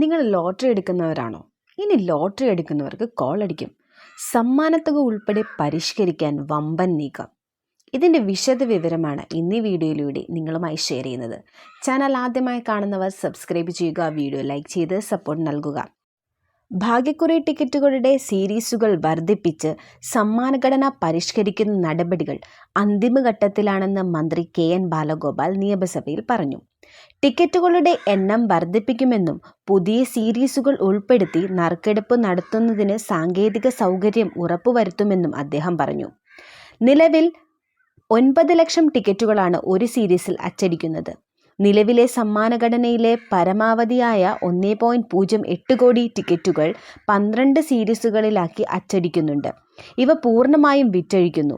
നിങ്ങൾ ലോട്ടറി എടുക്കുന്നവരാണോ? ഇനി ലോട്ടറി എടുക്കുന്നവർക്ക് കോൾ അടിക്കും. സമ്മാനത്തുക ഉൾപ്പെടെ പരിഷ്കരിക്കാൻ വമ്പൻ നീക്കം. ഇതിന്റെ വിശദ വിവരമാണ് ഇന്നീ വീഡിയോയിലൂടെ നിങ്ങളുമായി ഷെയർ ചെയ്യുന്നത്. ചാനൽ ആദ്യമായി കാണുന്നവർ സബ്സ്ക്രൈബ് ചെയ്യുക വീഡിയോ ലൈക്ക് ചെയ്ത് സപ്പോർട്ട് നൽകുക. ഭാഗ്യക്കുറി ടിക്കറ്റുകളുടെ സീരീസുകൾ വർദ്ധിപ്പിച്ച് സമ്മാനഘടന പരിഷ്കരിക്കുന്ന നടപടികൾ അന്തിമഘട്ടത്തിലാണെന്ന് മന്ത്രി കെ എൻ ബാലഗോപാൽ നിയമസഭയിൽ പറഞ്ഞു. ടിക്കറ്റുകളുടെ എണ്ണം വർദ്ധിപ്പിക്കുമെന്നും പുതിയ സീരീസുകൾ ഉൾപ്പെടുത്തി നറുക്കെടുപ്പ് നടത്തുന്നതിന് സാങ്കേതിക സൗകര്യം ഉറപ്പുവരുത്തുമെന്നും അദ്ദേഹം പറഞ്ഞു. നിലവിൽ ഒൻപത് ലക്ഷം ടിക്കറ്റുകളാണ് ഒരു സീരീസിൽ അച്ചടിക്കുന്നത്. നിലവിലെ സമ്മാനഘടനയിലെ പരമാവധിയായ ഒന്നേ പോയിന്റ് പൂജ്യം എട്ട് കോടി ടിക്കറ്റുകൾ പന്ത്രണ്ട് സീരീസുകളിലാക്കി അച്ചടിക്കുന്നുണ്ട്. ഇവ പൂർണമായും വിറ്റഴിക്കുന്നു.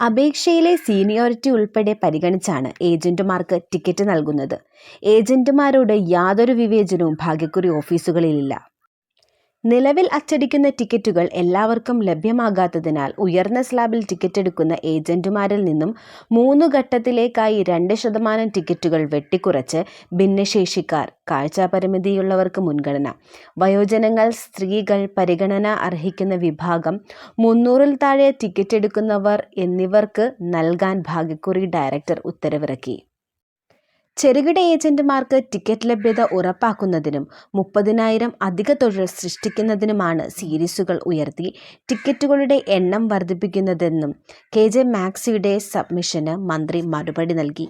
അപേക്ഷയിലെ സീനിയോറിറ്റി ഉൾപ്പെടെ പരിഗണിച്ചാണ് ഏജന്റുമാർക്ക് ടിക്കറ്റ് നൽകുന്നത്. ഏജന്റുമാരോട് യാതൊരു വിവേചനവും ഭാഗ്യക്കുറി ഓഫീസുകളിലില്ല. നിലവിൽ അച്ചടിക്കുന്ന ടിക്കറ്റുകൾ എല്ലാവർക്കും ലഭ്യമാകാത്തതിനാൽ ഉയർന്ന സ്ലാബിൽ ടിക്കറ്റ് എടുക്കുന്ന ഏജന്റുമാരിൽ നിന്നും മൂന്ന് ഘട്ടത്തിലേക്കായി രണ്ട് ശതമാനം ടിക്കറ്റുകൾ വെട്ടിക്കുറച്ച് ഭിന്നശേഷിക്കാർ കാഴ്ചാപരിമിതിയുള്ളവർക്ക് മുൻഗണന. വയോജനങ്ങൾ സ്ത്രീകൾ പരിഗണന അർഹിക്കുന്ന വിഭാഗം മുന്നൂറിൽ താഴെ ടിക്കറ്റ് എടുക്കുന്നവർ എന്നിവർക്ക് നൽകാൻ ഭാഗ്യക്കുറി ഡയറക്ടർ ഉത്തരവിറക്കി. ചെറുകിട ഏജന്റുമാർക്ക് ടിക്കറ്റ് ലഭ്യത ഉറപ്പാക്കുന്നതിനും മുപ്പതിനായിരം അധിക തൊഴിൽ സൃഷ്ടിക്കുന്നതിനുമാണ് സീരീസുകൾ ഉയർത്തി ടിക്കറ്റുകളുടെ എണ്ണം വർദ്ധിപ്പിക്കുന്നതെന്നും കെ ജെ മാക്സിയുടെ സബ്മിഷന് മന്ത്രി മറുപടി നൽകി.